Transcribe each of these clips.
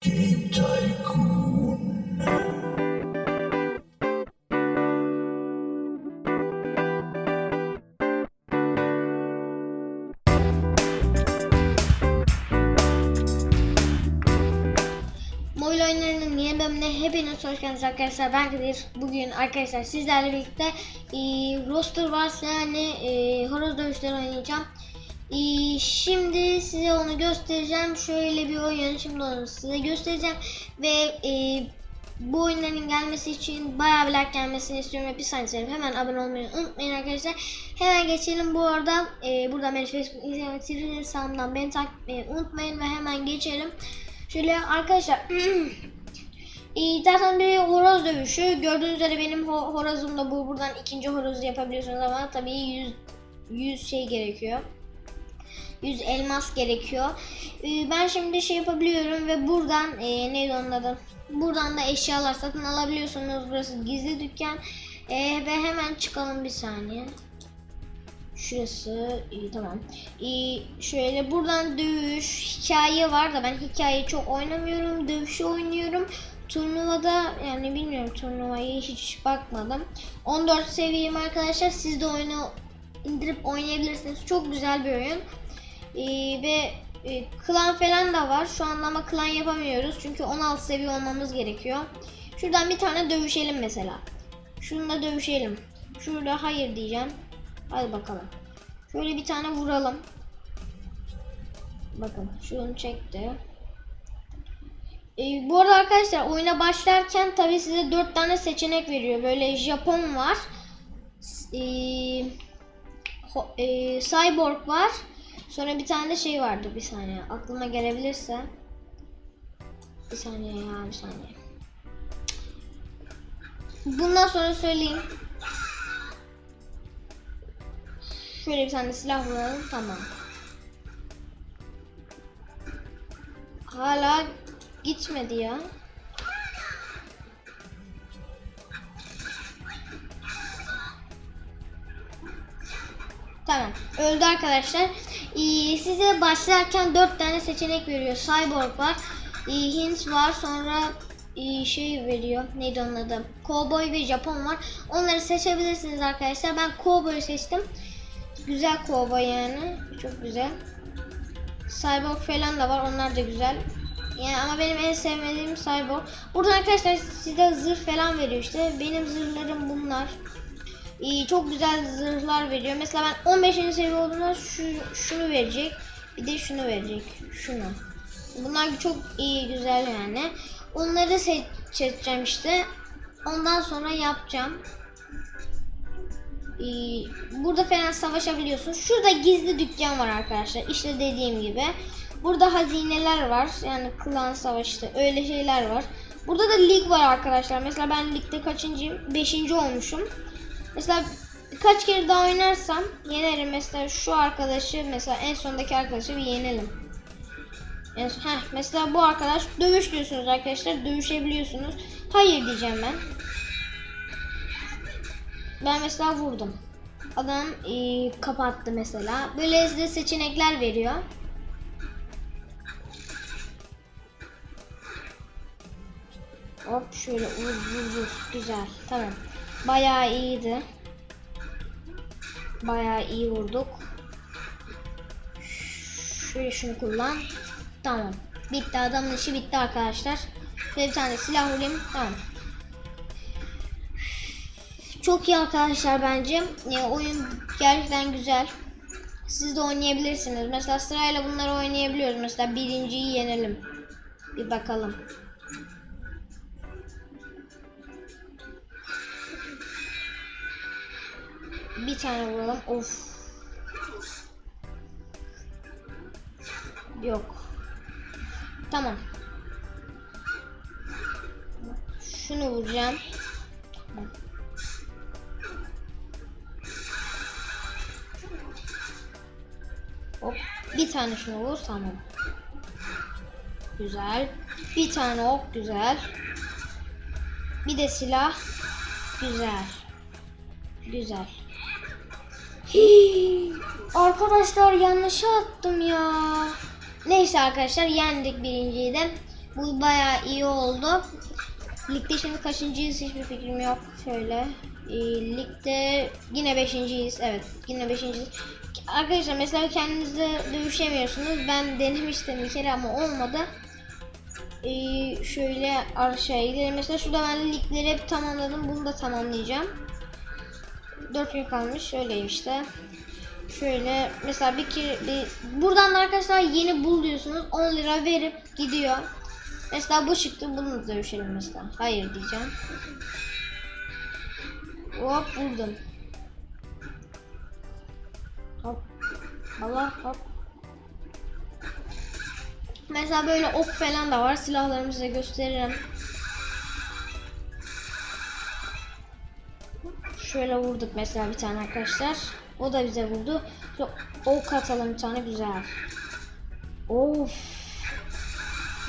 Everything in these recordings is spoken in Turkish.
Game Tycoon. Mobil oyunlarının yeni bölümüne hepiniz hoş geldiniz arkadaşlar. Ben Kadir. Bugün arkadaşlar sizlerle birlikte e, roster Wars yani e, horoz dövüşleri oynayacağım. E, şimdi size onu göstereceğim. Şöyle bir oyun. Şimdi onu size göstereceğim. Ve e, bu oyunların gelmesi için bayağı bir like gelmesini istiyorum. Ve bir saniye. Hemen abone olmayı unutmayın arkadaşlar. Hemen geçelim bu arada. E, burada beni Facebook, Instagram, Twitter hesabımdan beni takip unutmayın. Ve hemen geçelim. Şöyle arkadaşlar Ee, zaten bir horoz dövüşü. Gördüğünüz üzere benim ho- horozum da bu. Buradan ikinci horozu yapabiliyorsunuz ama tabii 100 100 şey gerekiyor. 100 elmas gerekiyor. Ee, ben şimdi şey yapabiliyorum ve buradan e, neydi onun adı? Buradan da eşyalar satın alabiliyorsunuz. Burası gizli dükkan. Ee, ve hemen çıkalım bir saniye. Şurası iyi tamam. İyi, şöyle buradan dövüş hikaye var da ben hikayeyi çok oynamıyorum. Dövüşü oynuyorum. Turnuvada yani bilmiyorum turnuvayı hiç bakmadım. 14 seviyem arkadaşlar. Siz de oyunu indirip oynayabilirsiniz. Çok güzel bir oyun. Ee, ve e, klan falan da var. Şu anda ama klan yapamıyoruz. Çünkü 16 seviye olmamız gerekiyor. Şuradan bir tane dövüşelim mesela. Şununla dövüşelim. Şurada hayır diyeceğim. Hadi bakalım. Şöyle bir tane vuralım. Bakın şunu çekti. Ee, bu arada arkadaşlar oyuna başlarken tabi size 4 tane seçenek veriyor. Böyle Japon var. Ee, ee, Cyborg var. Sonra bir tane de şey vardı. Bir saniye aklıma gelebilirse. Bir saniye ya bir saniye. Bundan sonra söyleyeyim. Şöyle bir tane silah vuralım. Tamam. Hala gitmedi ya. Tamam. Öldü arkadaşlar. Ee, size başlarken 4 tane seçenek veriyor. Cyborg var. ee, Hint var. Sonra ee, şey veriyor. Neydi onun adı? Cowboy ve Japon var. Onları seçebilirsiniz arkadaşlar. Ben Cowboy'u seçtim. Güzel cowboy yani. Çok güzel. Cyborg falan da var. Onlar da güzel. Yani ama benim en sevmediğim Cyborg. Burada arkadaşlar size zırh falan veriyor işte. Benim zırhlarım bunlar. Çok güzel zırhlar veriyor. Mesela ben 15. seviye olduğumda şu, şunu verecek. Bir de şunu verecek. Şunu. Bunlar çok iyi güzel yani. Onları seçeceğim işte. Ondan sonra yapacağım. Ee, burada falan savaşabiliyorsun. Şurada gizli dükkan var arkadaşlar. İşte dediğim gibi. Burada hazineler var. Yani klan savaşı öyle şeyler var. Burada da lig var arkadaşlar. Mesela ben ligde kaçıncıyım? Beşinci olmuşum. Mesela kaç kere daha oynarsam yenerim. Mesela şu arkadaşı mesela en sondaki arkadaşı bir yenelim. En, heh, mesela bu arkadaş dövüş diyorsunuz arkadaşlar. Dövüşebiliyorsunuz. Hayır diyeceğim ben. Ben mesela vurdum. Adam e, kapattı mesela. Böyle size seçenekler veriyor. Hop şöyle vur vur vur. Güzel. Tamam. Bayağı iyiydi. Bayağı iyi vurduk. Şöyle şunu kullan. Tamam. Bitti adamın işi bitti arkadaşlar. Şöyle bir tane silah vurayım. Tamam. Çok iyi arkadaşlar bence. Yani oyun gerçekten güzel. Siz de oynayabilirsiniz. Mesela sırayla bunları oynayabiliyoruz. Mesela birinciyi yenelim. Bir bakalım. Bir tane vuralım. Of. Yok. Tamam. Şunu vuracağım. Hop. Bir tane şunu vur. Tamam. Güzel. Bir tane ok. Güzel. Bir de silah. Güzel. Güzel. Hii, arkadaşlar yanlışa attım ya. Neyse arkadaşlar yendik birinciyi de. Bu bayağı iyi oldu. Ligde şimdi kaçıncıyız hiçbir fikrim yok. Şöyle. Ee, ligde yine beşinciyiz. Evet yine beşinciyiz. Arkadaşlar mesela kendinizle dövüşemiyorsunuz. Ben denemiştim bir kere ama olmadı. Ee, şöyle aşağıya gidelim. Mesela şurada ben ligleri hep tamamladım. Bunu da tamamlayacağım. 4 gün kalmış. Şöyle işte. Şöyle mesela bir kere bir, buradan da arkadaşlar yeni bul diyorsunuz. 10 lira verip gidiyor. Mesela bu çıktı. Bunu da dövüşelim mesela. Hayır diyeceğim. Hop buldum. Hop. Allah hop. Mesela böyle ok falan da var. Silahlarımızı da gösteririm. Şöyle vurduk mesela bir tane arkadaşlar. O da bize vurdu. Şöyle ok atalım bir tane güzel. Of.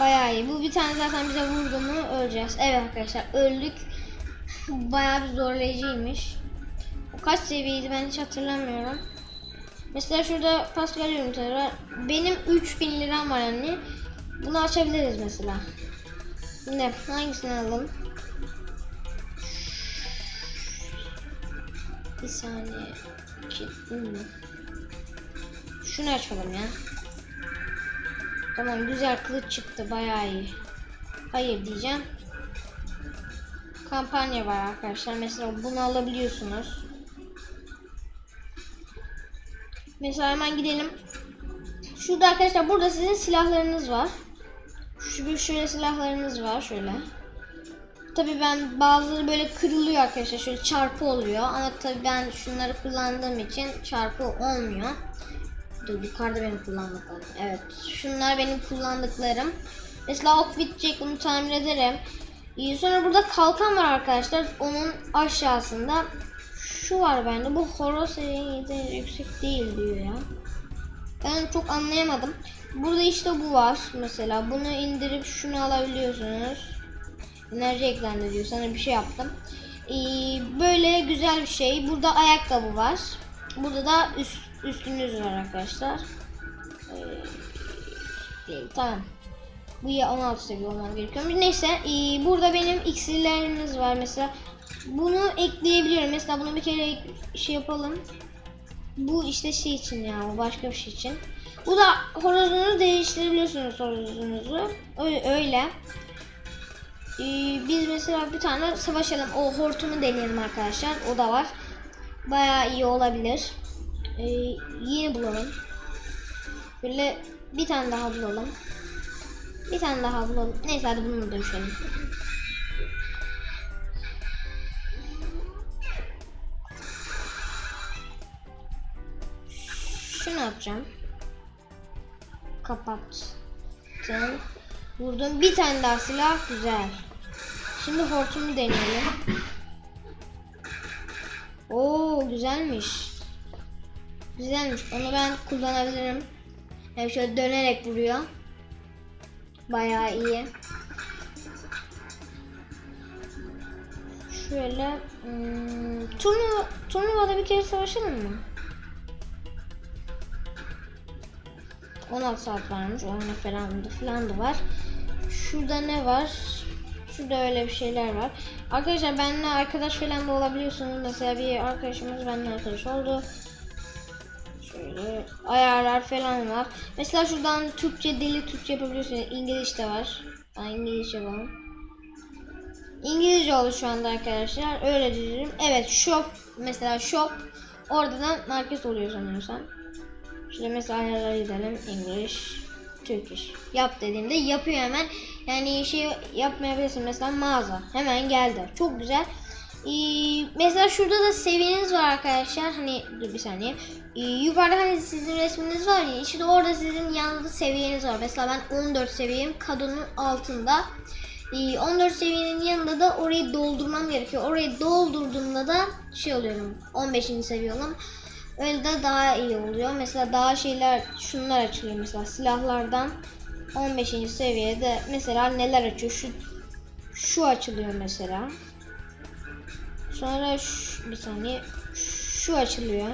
Bayağı iyi. Bu bir tane zaten bize vurdu mu öleceğiz. Evet arkadaşlar öldük. Bayağı bir zorlayıcıymış. O kaç seviyeydi ben hiç hatırlamıyorum. Mesela şurada Pascal üniteleri var. Benim 3000 liram var yani. Bunu açabiliriz mesela. Ne? Hangisini alalım? Bir saniye. Kilitli mi? Şunu açalım ya. Tamam güzel kılıç çıktı bayağı iyi. Hayır diyeceğim. Kampanya var arkadaşlar. Mesela bunu alabiliyorsunuz. Mesela hemen gidelim. Şurada arkadaşlar burada sizin silahlarınız var. Şu şöyle silahlarınız var şöyle. Tabii ben bazıları böyle kırılıyor arkadaşlar. Şöyle çarpı oluyor. Ama tabii ben şunları kullandığım için çarpı olmuyor. Dur yukarıda benim kullandıklarım. Evet. Şunlar benim kullandıklarım. Mesela ok bitecek bunu tamir ederim. Ee, Sonra burada kalkan var arkadaşlar. Onun aşağısında şu var bende. Bu horoz seviyesi yüksek değil diyor ya. Ben çok anlayamadım. Burada işte bu var mesela. Bunu indirip şunu alabiliyorsunuz. Enerji eklendi diyor. Sana bir şey yaptım. Ee, böyle güzel bir şey. Burada ayakkabı var. Burada da üst, üstünüz var arkadaşlar. Ee, tamam. Bu ya 16 seviye olmam gerekiyor. Neyse ee, burada benim iksirlerimiz var mesela. Bunu ekleyebiliyorum. Mesela bunu bir kere şey yapalım. Bu işte şey için ya bu başka bir şey için. Bu da horozunuzu değiştirebiliyorsunuz horozunuzu. Öyle. öyle. Ee, biz mesela bir tane savaşalım. O hortumu deneyelim arkadaşlar. O da var. Bayağı iyi olabilir. Ee, yeni bulalım. Böyle bir tane daha bulalım. Bir tane daha bulalım. Neyse hadi bunu da düşelim. Şunu yapacağım. Kapattım. Vurdum. Bir tane daha silah. Güzel. Şimdi hortumu deneyelim. Oo güzelmiş. Güzelmiş. Onu ben kullanabilirim. Yani şöyle dönerek vuruyor. Bayağı iyi. Şöyle hmm, turnuva, turnuvada bir kere savaşalım mı? 16 saat varmış. Oyuna falan da falan da var. Şurada ne var? Şurada öyle bir şeyler var. Arkadaşlar benimle arkadaş falan da olabiliyorsunuz. Mesela bir arkadaşımız benimle arkadaş oldu. Şöyle ayarlar falan var. Mesela şuradan Türkçe dili Türkçe yapabiliyorsunuz. İngilizce var. Ben İngilizce var. İngilizce oldu şu anda arkadaşlar. Öyle diyelim. Evet shop mesela shop oradan market oluyor sanıyorsam. Şöyle mesela ayarlara gidelim. English, Turkish. Yap dediğimde yapıyor hemen. Yani şey yapmayabilirsin. Mesela mağaza. Hemen geldi. Çok güzel. Ee, mesela şurada da seviyeniz var arkadaşlar. Hani dur bir saniye. Ee, yukarıda hani sizin resminiz var ya. İşte orada sizin yanında seviyeniz var. Mesela ben 14 seviyem. Kadının altında. Ee, 14 seviyenin yanında da orayı doldurmam gerekiyor. Orayı doldurduğumda da şey oluyorum. 15. seviye oluyorum. Öyle de daha iyi oluyor. Mesela daha şeyler şunlar açılıyor mesela silahlardan 15. seviyede mesela neler açıyor? Şu şu açılıyor mesela. Sonra şu, bir saniye şu açılıyor.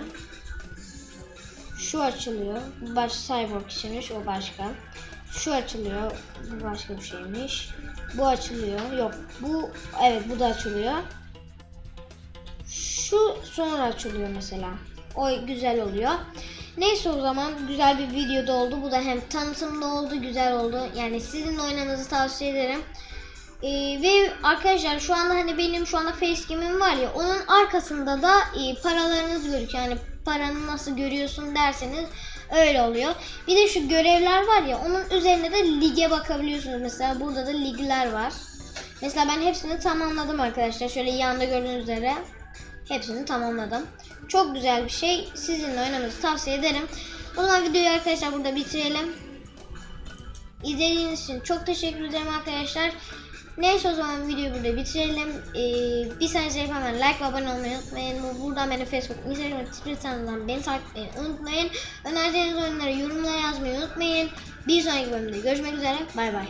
Şu açılıyor. Bu baş cyborg içinmiş o başka. Şu açılıyor. Bu başka bir şeymiş. Bu açılıyor. Yok. Bu evet bu da açılıyor. Şu sonra açılıyor mesela. O güzel oluyor. Neyse o zaman güzel bir videoda oldu. Bu da hem tanıtımda oldu, güzel oldu. Yani sizin oynamanızı tavsiye ederim. Ee, ve arkadaşlar şu anda hani benim şu anda facecam'im var ya onun arkasında da e, paralarınız gözüküyor. Yani paranı nasıl görüyorsun derseniz öyle oluyor. Bir de şu görevler var ya onun üzerine de lige bakabiliyorsunuz. Mesela burada da ligler var. Mesela ben hepsini tamamladım arkadaşlar. Şöyle yanında gördüğünüz üzere hepsini tamamladım. Çok güzel bir şey. Sizinle oynamanızı tavsiye ederim. O zaman videoyu arkadaşlar burada bitirelim. İzlediğiniz için çok teşekkür ederim arkadaşlar. Neyse o zaman videoyu burada bitirelim. Ee, bir saniye hemen like ve abone olmayı unutmayın. Buradan beni Facebook, Instagram, Twitter kanalından beni takip etmeyi unutmayın. Önerdiğiniz oyunları yorumlara yazmayı unutmayın. Bir sonraki bölümde görüşmek üzere. Bay bay.